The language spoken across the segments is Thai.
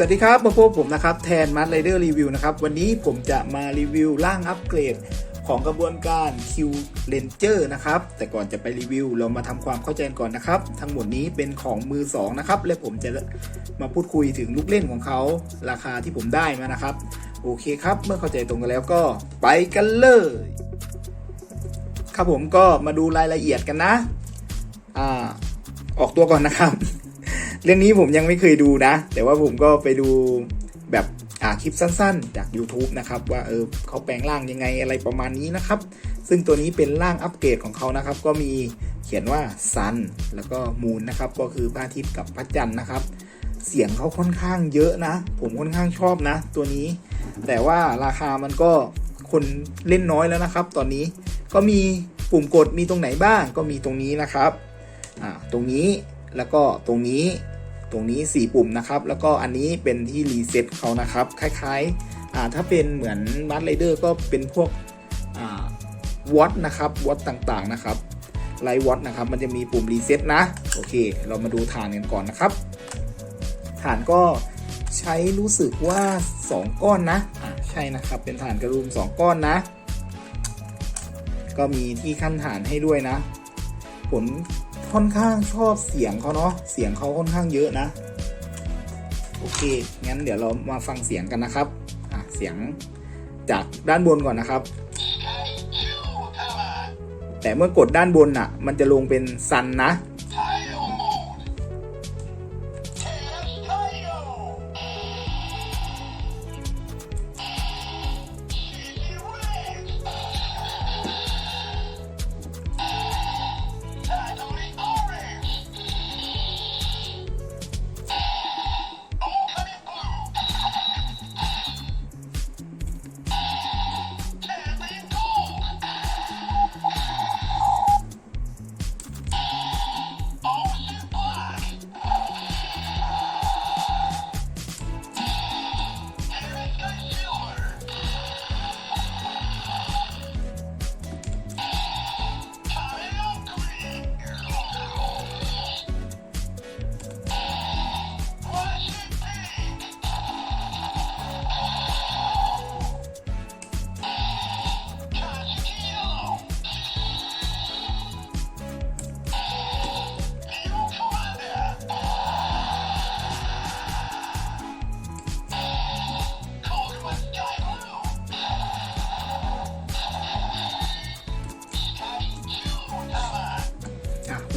สวัสดีครับ มาพบผมนะครับ แทนมัดไรเดอร์รีวิวนะครับ วันนี้ผมจะมารีวิวร่างอัปเกรดของกระบวนการ Q Ranger นะครับ แต่ก่อนจะไปรีวิว เรามาทำความเข้าใจก่อนนะครับ ทั้งหมดนี้เป็นของมือ 2 นะครับ และผมจะมาพูดคุยถึงลูกเล่นของเขา ราคาที่ผมได้มานะครับ โอเคครับ เมื่อเข้าใจตรงกันแล้วก็ไปกันเลย ครับผมก็มาดูรายละเอียดกันนะ อ่า ออกตัวก่อนนะครับ เรื่องนี้ผมยังไม่เคยดูนะ แต่ว่าผมก็ไปดูแบบอ่าคลิปสั้นๆ จาก YouTube นะครับ ว่าเออเขาแปลงร่างยังไงอะไรประมาณนี้นะครับ ซึ่งตัวนี้เป็นร่างอัปเกรดของเขานะครับ ก็มีเขียนว่า Sun แล้วก็ Moon นะครับ ก็คือพระอาทิตย์กับพระจันทร์นะครับ เสียงเขาค่อนข้างเยอะนะ ผมค่อนข้างชอบนะ ตัวนี้ แต่ว่าราคามันก็คนเล่นน้อยแล้วนะครับ ตอนนี้ก็มีปุ่มกดมีตรงไหนบ้างก็มีตรงนี้นะครับอ่าตรงนี้ แล้วก็ตรงนี้ตรงนี้ 4 ปุ่มนะครับ แล้วก็อันนี้เป็นที่รีเซ็ตเขานะครับ คล้ายๆอ่าถ้าเป็นเหมือนมาร์ไรเดอร์ก็เป็นพวกอ่าวอตนะครับวอตต่างๆนะครับไลท์วอตนะครับ มันจะมีปุ่มรีเซ็ตนะ โอเค เรามาดูฐานกันก่อนนะครับ ฐานก็ใช้รู้สึกว่า 2 ก้อนนะอ่าใช่นะครับ เป็นฐานกระดุม2 ก้อนนะ ก็มีที่ขั้นฐานให้ด้วยนะ ผล ค่อนข้างชอบเสียงเขาเนาะเสียงเขาค่อนข้างเยอะนะ โอเค งั้นเดี๋ยวเรามาฟังเสียงกันนะครับอะเสียงจากด้านบนก่อนนะครับ แต่เมื่อกดด้านบนอะ มันจะลงเป็นซันนะ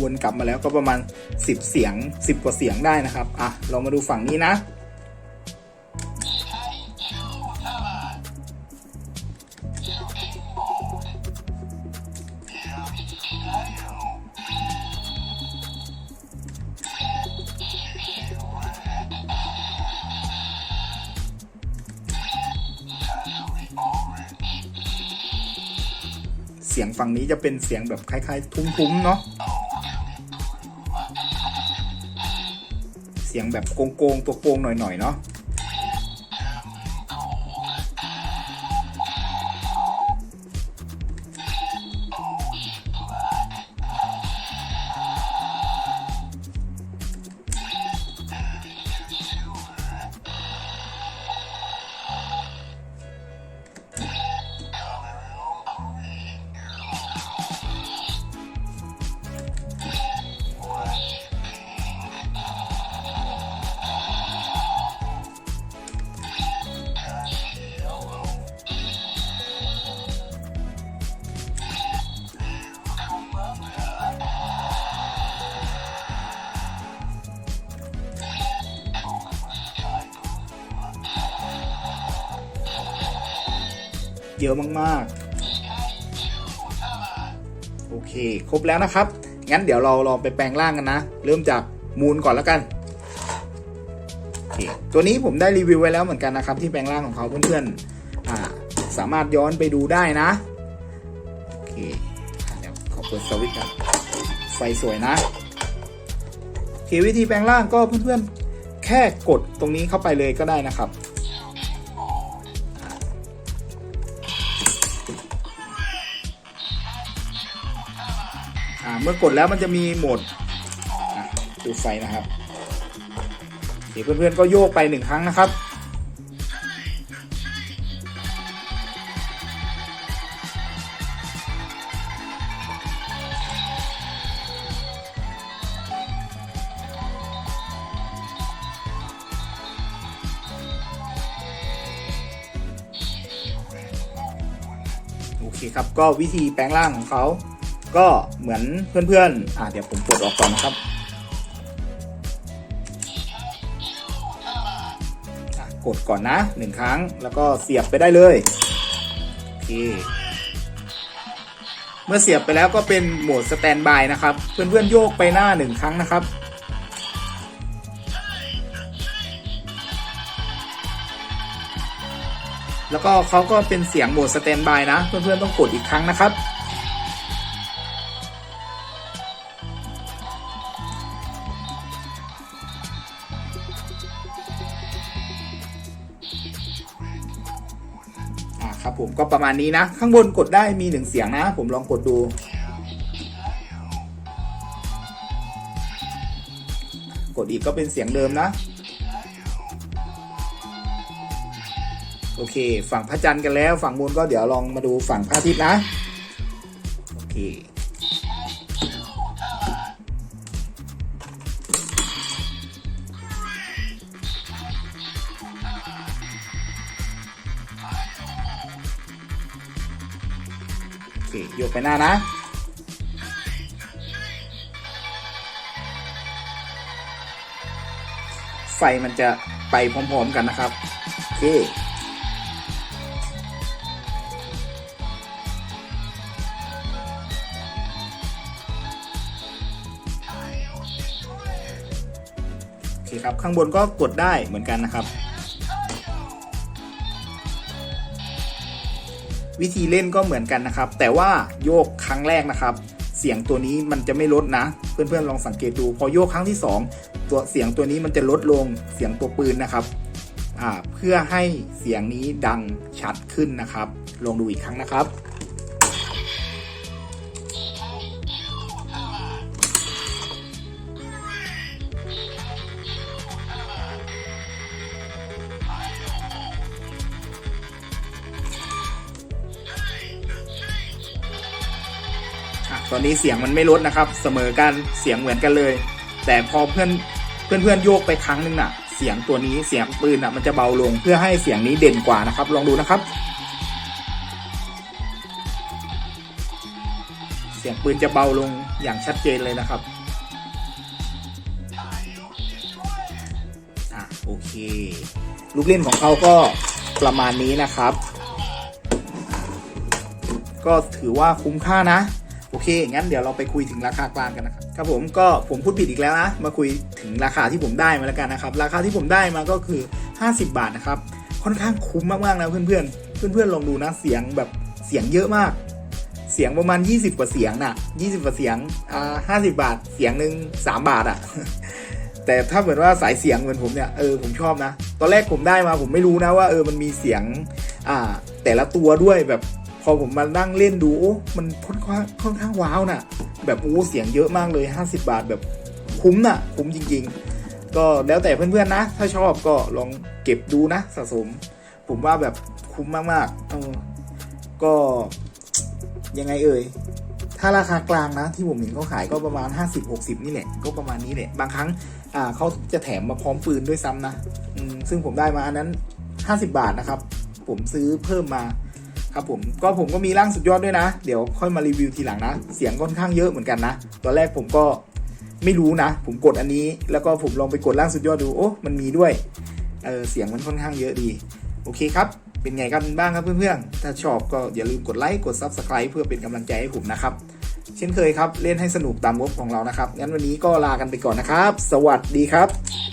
วนกลับมาแล้วก็ประมาณ 10 เสียง 10 กว่าเสียงได้นะครับ อะ เรามาดูฝั่งนี้นะ เสียงฝั่งนี้จะเป็นเสียงแบบคล้าย ๆ ทุ้มๆ เนาะ เสียงแบบโกงๆตัวโกงหน่อยๆเนาะ เยอะมากๆ โอเค ครบแล้วนะครับ งั้นเดี๋ยวเราลองไปแปลงร่างกันนะ เริ่มจากมูลก่อนแล้วกันโอเคตัวนี้ผมได้รีวิวไว้แล้วเหมือนกันนะครับ ที่แปลงร่างของเขาเพื่อนๆสามารถย้อนไปดูได้นะ โอเค เดี๋ยวขอเปิดสวิตช์กันไฟสวยนะโอเควิธีแปลงร่างก็เพื่อนๆแค่กดตรงนี้เข้าไปเลยก็ได้นะครับ เมื่อกดแล้วมันจะมีโหมดดูไฟนะครับเดี๋ยวเพื่อนๆก็โยกไปหนึ่งครั้งนะครับ โอเคครับก็วิธีแปลงร่างของเขา ก็เหมือนเพื่อนๆอ่าเดี๋ยวผมปลดออกก่อนนะครับกดก่อนนะหนึ่งครั้งแล้วก็เสียบไปได้เลยโอเคเมื่อเสียบไปแล้วก็เป็นโหมดสแตนบายนะครับ เพื่อนๆโยกไปหน้าหนึ่งครั้งนะครับแล้วก็เขาก็เป็นเสียงโหมดสแตนบายนะ เพื่อนๆต้องกดอีกครั้งนะครับ ครับผมก็ประมาณนี้นะ ข้างบนกดได้มีหนึ่งเสียงนะ ผมลองกดดู กดอีกก็เป็นเสียงเดิมนะ โอเค ฝั่งพระจันทร์กันแล้ว ฝั่งบนก็เดี๋ยวลองมาดูฝั่งพระอาทิตย์นะ โอเค เคโยกไปหน้านะ ไฟมันจะไปพร้อมๆกันนะครับ โอเคโอเคครับข้างบนก็กดได้เหมือนกันนะครับ วิธีเล่นก็เหมือนกันนะครับ แต่ว่าโยกครั้งแรกนะครับ เสียงตัวนี้มันจะไม่ลดนะ เพื่อนๆลองสังเกตดู พอโยกครั้งที่ 2 ตัวเสียงตัวนี้มันจะลดลงเสียงตัวปืนนะครับเพื่อให้เสียงนี้ดังชัดขึ้นนะครับ ลองดูอีกครั้งนะครับ ตอนนี้เสียงมันไม่ลดนะครับ เสมอกันเสียงเหมือนกันเลย แต่พอเพื่อนเพื่อนเพื่อนๆโยกไปครั้งหนึงน่ะ เสียงตัวนี้เสียงปืนน่ะมันจะเบาลงเพื่อให้เสียงนี้เด่นกว่านะครับ ลองดูนะครับ เสียงปืนจะเบาลงอย่างชัดเจนเลยนะครับอะโอเค ลูกเล่นของเขาก็ประมาณนี้นะครับ ก็ถือว่าคุ้มค่านะ โอเค งั้นเดี๋ยวเราไปคุยถึงราคากลางกันนะครับ ครับผมก็ผมพูดผิดอีกแล้วนะ มาคุยถึงราคาที่ผมได้มาแล้วกันนะครับ ราคาที่ผมได้มาก็คือ 50 บาทนะครับ ค่อนข้างคุ้มมากๆนะเพื่อนๆ เพื่อนๆลองดูนะ เสียงแบบเสียงเยอะมาก เสียงประมาณ 20 กว่าเสียงน่ะ 20 กว่าเสียง อ่า50บาท เสียงหนึ่ง3 บาทอะแต่ถ้าเหมือนว่าสายเสียงเหมือนผมเนี่ย เออผมชอบนะ ตอนแรกผมได้มาผมไม่รู้นะว่าเออมันมีเสียง อ่า แต่ละตัวด้วยแบบ พอผมมานั่งเล่นดูโอ้มันค่อนข้างค่อนข้างว้าวน่ะ แบบโอ้เสียงเยอะมากเลย 50 บาทแบบคุ้มน่ะ คุ้มจริง ๆ ก็แล้วแต่เพื่อนๆนะ ถ้าชอบก็ลองเก็บดูนะสะสม ผมว่าแบบคุ้มมากๆเออก็ยังไงเอ่ยถ้าราคากลางนะ ที่ผมเห็นเขาขายก็ประมาณ 50-60 นี่แหละ ก็ประมาณนี้แหละ บางครั้งอ่าเขาจะแถมมาพร้อมปืนด้วยซ้ำนะซึ่งผมได้มาอันนั้น 50 บาทนะครับ ผมซื้อเพิ่มมา ครับผมก็ผมก็มีร่างสุดยอดด้วยนะ เดี๋ยวค่อยมารีวิวทีหลังนะ เสียงค่อนข้างเยอะเหมือนกันนะตอนแรกผมก็ไม่รู้นะ ผมกดอันนี้ แล้วก็ผมลองไปกดร่างสุดยอดดูโอ้มันมีด้วยเออเสียงมันค่อนข้างเยอะดี โอเคครับ เป็นไงกันบ้างครับเพื่อนๆ ถ้าชอบก็อย่าลืมกดไลค์กด Subscribe เพื่อเป็นกำลังใจให้ผมนะครับ เช่นเคยครับ เล่นให้สนุกตามงบของเรานะครับ งั้นวันนี้ก็ลากันไปก่อนนะครับ สวัสดีครับ